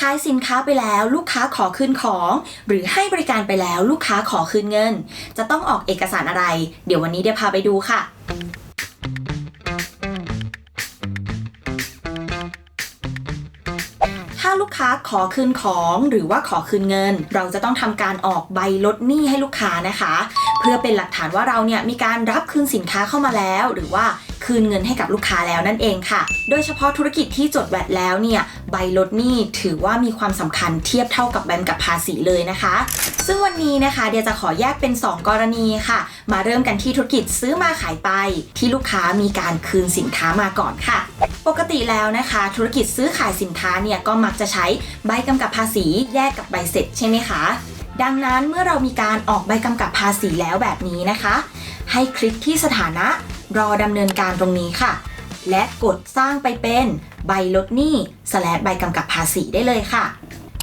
ขายสินค้าไปแล้วลูกค้าขอคืนของ หรือให้บริการไปแล้วลูกค้าขอคืนเงิน จะต้องออกเอกสารอะไร เดี๋ยววันนี้เดี๋ยวพาไปดูค่ะถ้าลูกค้าขอคืนของหรือว่าขอคืนเงิน เราจะต้องทำการออกใบลดหนี้ให้ลูกค้านะคะ เพื่อเป็นหลักฐานว่าเราเนี่ยมีการรับคืนสินค้าเข้ามาแล้ว หรือว่า คืนเงินให้กับลูกค้าแล้วนั่นเองค่ะ โดยเฉพาะธุรกิจที่จดแวดแล้วเนี่ยใบลดหนี้ถือว่ามีความสำคัญเทียบเท่ากับใบกำกับภาษีเลยนะคะ ซึ่งวันนี้นะคะเดี๋ยวจะขอแยกเป็น 2 กรณีค่ะ มาเริ่มกันที่ธุรกิจซื้อมาขายไป ที่ลูกค้ามีการคืนสินค้ามาก่อนค่ะปกติแล้วนะคะ ธุรกิจซื้อขายสินค้าเนี่ยก็มักจะใช้ใบกำกับภาษีแยกกับใบเสร็จใช่ไหมคะ ดังนั้นเมื่อเรามีการออกใบกำกับภาษีแล้วแบบนี้นะคะ ให้คลิกที่สถานะ รอดำเนินการตรงนี้ค่ะ และกดสร้างไปเป็นใบลดหนี้สแลดใบกำกับภาษีได้เลยค่ะ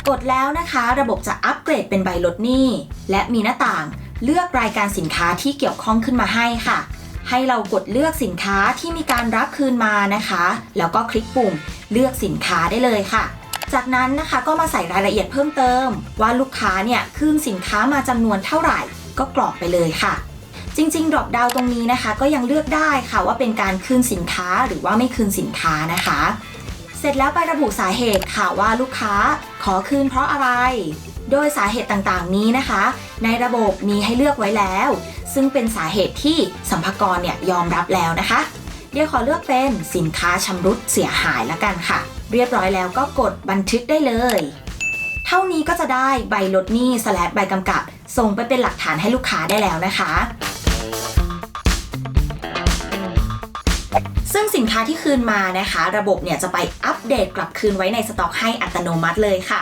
กดแล้วนะคะ ระบบจะอัปเกรดเป็นใบลดหนี้และมีหน้าต่างเลือกรายการสินค้าที่เกี่ยวข้องขึ้นมาให้ค่ะ ให้เรากดเลือกสินค้าที่มีการรับคืนมานะคะ แล้วก็คลิกปุ่มเลือกสินค้าได้เลยค่ะ จากนั้นนะคะก็มาใส่รายละเอียดเพิ่มเติม ว่าลูกค้าเนี่ยคืนสินค้ามาจำนวนเท่าไหร่ก็กรอกไปเลยค่ะ จริงๆดรอปดาวตรงนี้นะคะ ก็ยังเลือกได้ค่ะว่าเป็นการคืนสินค้าหรือว่าไม่คืนสินค้านะคะ เสร็จแล้วไประบุสาเหตุค่ะว่าลูกค้าขอคืนเพราะอะไร โดยสาเหตุต่างๆ นี้นะคะ ในระบบมีให้เลือกไว้แล้ว ซึ่งเป็นสาเหตุที่สัมภากรเนี่ยยอมรับแล้วนะคะ เดี๋ยวขอเลือกเป็นสินค้าชำรุดเสียหายละกันค่ะ เรียบร้อยแล้วก็กดบันทึกได้เลยเท่านี้ก็จะได้ใบลดหนี้สแลดใบกำกับ ส่งไปเป็นหลักฐานให้ลูกค้าได้แล้วนะคะ ค้าที่คืนมานะคะ ระบบเนี่ยจะไปอัปเดตกลับคืนไว้ในสต็อกให้อัตโนมัติเลยค่ะ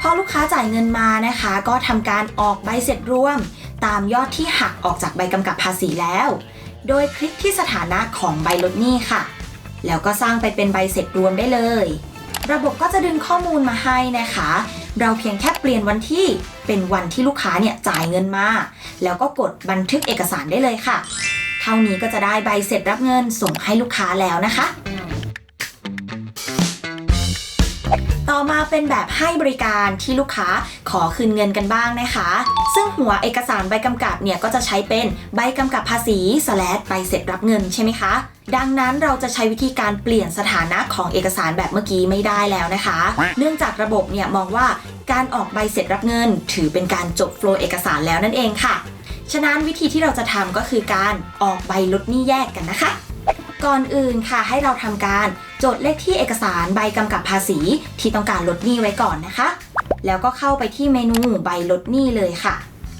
พอลูกค้าจ่ายเงินมานะคะ ก็ทำการออกใบเสร็จรวม ตามยอดที่หักออกจากใบกำกับภาษีแล้ว โดยคลิกที่สถานะของใบลดหนี้ค่ะ แล้วก็สร้างไปเป็นใบเสร็จรวมได้เลย ระบบก็จะดึงข้อมูลมาให้นะคะ เราเพียงแค่เปลี่ยนวันที่เป็นวันที่ลูกค้าเนี่ยจ่ายเงินมา แล้วก็กดบันทึกเอกสารได้เลยค่ะ ท่านี้ก็จะได้ใบเสร็จรับเงินส่งให้ลูกค้าแล้วนะคะ ต่อมาเป็นแบบให้บริการที่ลูกค้าขอคืนเงินกันบ้างนะคะ ซึ่งหัวเอกสารใบกำกับเนี่ยก็จะใช้เป็นใบกำกับภาษีสแลดใบเสร็จรับเงินใช่ไหมคะดังนั้นเราจะใช้วิธีการเปลี่ยนสถานะของเอกสารแบบเมื่อกี้ไม่ได้แล้วนะคะ เนื่องจากระบบเนี่ยมองว่าการออกใบเสร็จรับเงิน ถือเป็นการจบโฟล์เอกสารแล้วนั่นเองค่ะ ฉะนั้นวิธีที่เราจะทำก็คือการออกใบลดหนี้แยกกันนะคะ ก่อนอื่นค่ะให้เราทำการจดเลขที่เอกสารใบกำกับภาษีที่ต้องการลดหนี้ไว้ก่อนนะคะ แล้วก็เข้าไปที่เมนูใบลดหนี้เลยค่ะ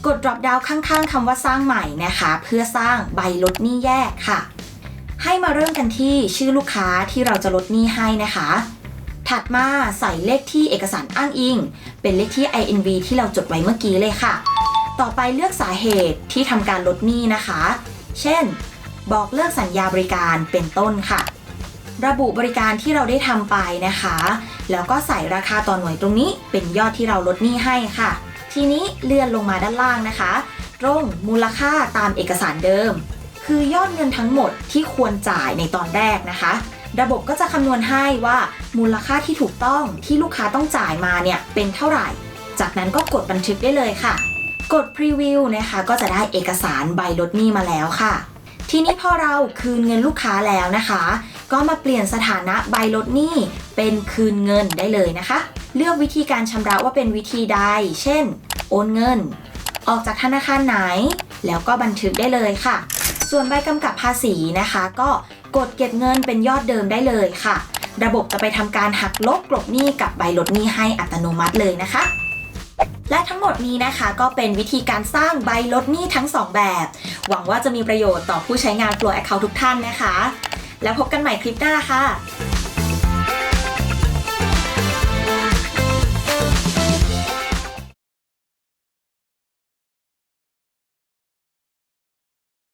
กด drop down ข้างๆคำว่าสร้างใหม่นะคะ เพื่อสร้างใบลดหนี้แยกค่ะ ให้มาเริ่มกันที่ชื่อลูกค้าที่เราจะลดหนี้ให้นะคะถัดมาใส่เลขที่เอกสารอ้างอิง เป็นเลขที่ INV ที่เราจดไว้เมื่อกี้เลยค่ะ ต่อไปเลือกสาเหตุที่ทำการลดหนี้นะคะ เช่น บอกเลิกสัญญาบริการเป็นต้นค่ะ ระบุบริการที่เราได้ทำไปนะคะ แล้วก็ใส่ราคาต่อหน่วยตรงนี้เป็นยอดที่เราลดหนี้ให้ค่ะ ทีนี้เลื่อนลงมาด้านล่างนะคะ ตรงมูลค่าตามเอกสารเดิม คือยอดเงินทั้งหมดที่ควรจ่ายในตอนแรกนะคะ ระบบก็จะคำนวณให้ว่ามูลค่าที่ถูกต้องที่ลูกค้าต้องจ่ายมาเนี่ยเป็นเท่าไหร่ จากนั้นก็กดบันทึกได้เลยค่ะ กดพรีวิวนะคะก็จะได้เอกสารใบลดหนี้มาแล้วค่ะ ทีนี้พอเราคืนเงินลูกค้าแล้วนะคะ ก็มาเปลี่ยนสถานะใบลดหนี้เป็นคืนเงินได้เลยนะคะ เลือกวิธีการชำระว่าเป็นวิธีใด เช่น โอนเงิน ออกจากธนาคารไหน แล้วก็บันทึกได้เลยค่ะ ส่วนใบกำกับภาษีนะคะ ก็กดเก็บเงินเป็นยอดเดิมได้เลยค่ะ ระบบจะไปทำการหักลบกลบหนี้กับใบลดหนี้ให้อัตโนมัติเลยนะคะ และทั้งหมดนี้นะคะก็เป็นวิธีการสร้างใบลดหนี้ทั้ง 2 แบบ หวังว่าจะมีประโยชน์ต่อผู้ใช้งาน Flow Account ทุกท่านนะคะ แล้วพบกันใหม่คลิปหน้าค่ะ